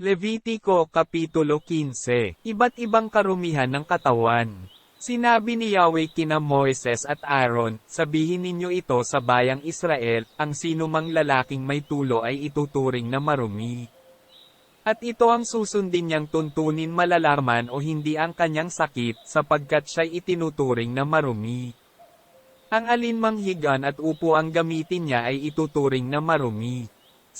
Levitico Kapitulo 15 Iba't ibang karumihan ng katawan. Sinabi ni Yahweh kina Moises at Aaron, sabihin ninyo ito sa bayang Israel, ang sinumang lalaking may tulo ay ituturing na marumi. At ito ang susundin niyang tuntunin malalaman o hindi ang kanyang sakit, sapagkat siya'y itinuturing na marumi. Ang alinmang higan at upo ang gamitin niya ay ituturing na marumi.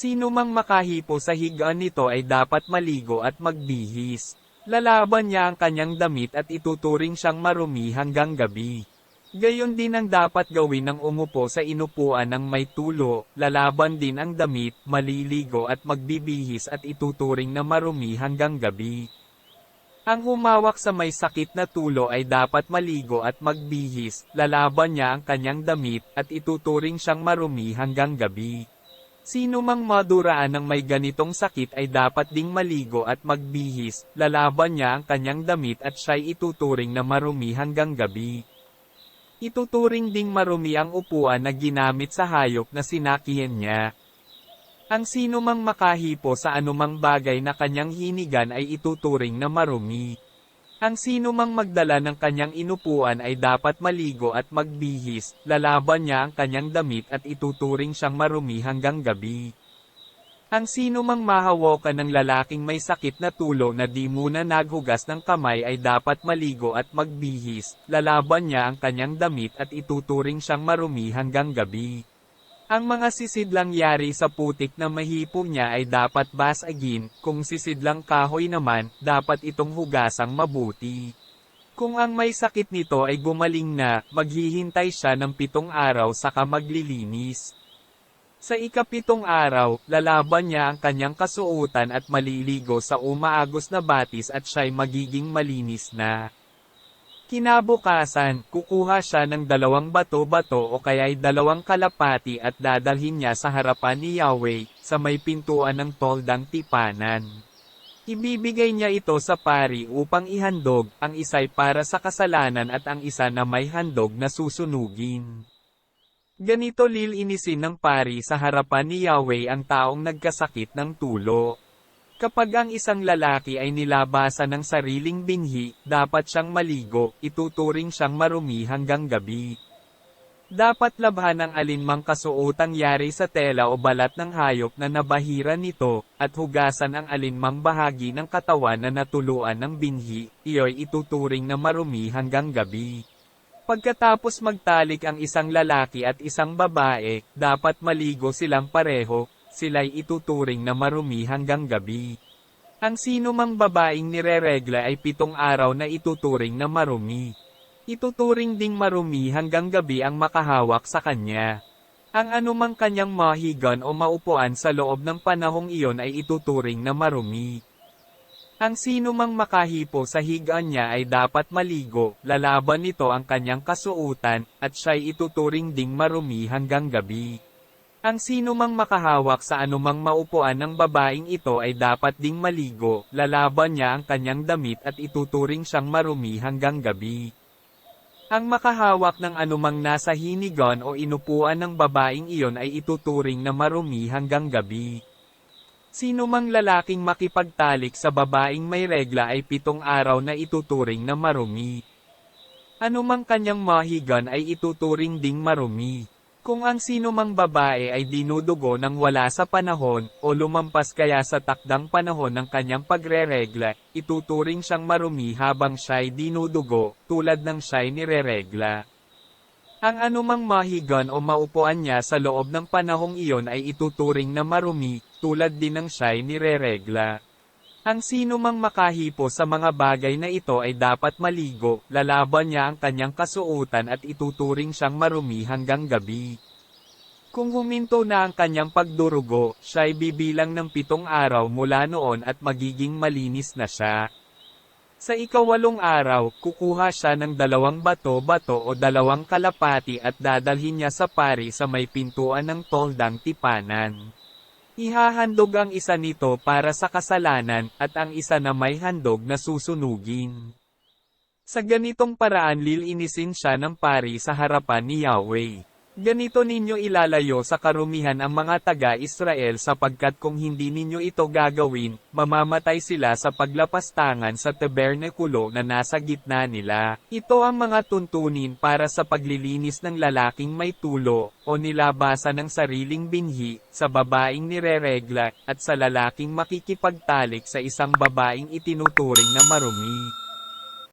Sino mang makahipo sa higaan nito ay dapat maligo at magbihis. Lalaban niya ang kanyang damit at ituturing siyang marumi hanggang gabi. Gayon din ang dapat gawin ng umupo sa inupuan ng may tulo, lalaban din ang damit, maliligo at magbibihis at ituturing na marumi hanggang gabi. Ang humawak sa may sakit na tulo ay dapat maligo at magbihis, lalaban niya ang kanyang damit at ituturing siyang marumi hanggang gabi. Sino mang maduraan ng may ganitong sakit ay dapat ding maligo at magbihis, lalaban niya ang kanyang damit at siya'y ituturing na marumi hanggang gabi. Ituturing ding marumi ang upuan na ginamit sa hayop na sinakihan niya. Ang sino mang makahipo sa anumang bagay na kanyang hinigan ay ituturing na marumi. Ang sino mang magdala ng kanyang inupuan ay dapat maligo at magbihis, lalaban niya ang kanyang damit at ituturing siyang marumi hanggang gabi. Ang sino mang mahawakan ng lalaking may sakit na tulo na di muna naghugas ng kamay ay dapat maligo at magbihis, lalaban niya ang kanyang damit at ituturing siyang marumi hanggang gabi. Ang mga sisidlang yari sa putik na mahipo niya ay dapat basagin, kung sisidlang kahoy naman, dapat itong hugasang mabuti. Kung ang may sakit nito ay gumaling na, maghihintay siya ng pitong araw saka maglilinis. Sa ikapitong araw, lalaban niya ang kanyang kasuotan at maliligo sa umaagos na batis at siya'y magiging malinis na. Kinabukasan, kukuha siya ng dalawang bato-bato o kaya'y dalawang kalapati at dadalhin niya sa harapan ni Yahweh, sa may pintuan ng toldang tipanan. Ibibigay niya ito sa pari upang ihandog, ang isa'y para sa kasalanan at ang isa na may handog na susunugin. Ganito lilinisin ng pari sa harapan ni Yahweh ang taong nagkasakit ng tulo. Kapag ang isang lalaki ay nilabasa ng sariling binhi, dapat siyang maligo, ituturing siyang marumi hanggang gabi. Dapat labhan ang alinmang kasuotang yari sa tela o balat ng hayop na nabahira nito, at hugasan ang alinmang bahagi ng katawan na natuluan ng binhi, iyo'y ituturing na marumi hanggang gabi. Pagkatapos magtalik ang isang lalaki at isang babae, dapat maligo silang pareho, sila'y ituturing na marumi hanggang gabi. Ang sino mang babaeng nireregla ay pitong araw na ituturing na marumi. Ituturing ding marumi hanggang gabi ang makahawak sa kanya. Ang anumang kanyang mahigan o maupuan sa loob ng panahong iyon ay ituturing na marumi. Ang sino mang makahipo sa higaan niya ay dapat maligo, lalaban nito ang kanyang kasuutan, at siya'y ituturing ding marumi hanggang gabi. Ang sino mang makahawak sa anumang maupuan ng babaeng ito ay dapat ding maligo, lalaban niya ang kanyang damit at ituturing siyang marumi hanggang gabi. Ang makahawak ng anumang nasa hinigan o inupuan ng babaeng iyon ay ituturing na marumi hanggang gabi. Sino mang lalaking makipagtalik sa babaeng may regla ay pitong araw na ituturing na marumi. Anumang kanyang mahigan ay ituturing ding marumi. Kung ang sino mang babae ay dinudugo ng wala sa panahon, o lumampas kaya sa takdang panahon ng kanyang pagreregla, ituturing siyang marumi habang siya'y dinudugo, tulad ng siya'y nireregla. Ang anumang mahigan o maupuan niya sa loob ng panahong iyon ay ituturing na marumi, tulad din ng siya'y nireregla. Ang sino mang makahipo sa mga bagay na ito ay dapat maligo, lalaban niya ang kanyang kasuotan at ituturing siyang marumi hanggang gabi. Kung huminto na ang kanyang pagdurugo, siya'y bibilang ng pitong araw mula noon at magiging malinis na siya. Sa ikawalong araw, kukuha siya ng dalawang bato-bato o dalawang kalapati at dadalhin niya sa pari sa may pintuan ng toldang tipanan. Ihahandog ang isa nito para sa kasalanan, at ang isa na may handog na susunugin. Sa ganitong paraan lilinisin siya ng pari sa harapan ni Yahweh. Ganito ninyo ilalayo sa karumihan ang mga taga-Israel sapagkat kung hindi ninyo ito gagawin, mamamatay sila sa paglapastangan sa tabernekulo na nasa gitna nila. Ito ang mga tuntunin para sa paglilinis ng lalaking may tulo, o nilabasa ng sariling binhi, sa babaeng nireregla, at sa lalaking makikipagtalik sa isang babaeng itinuturing na marumi.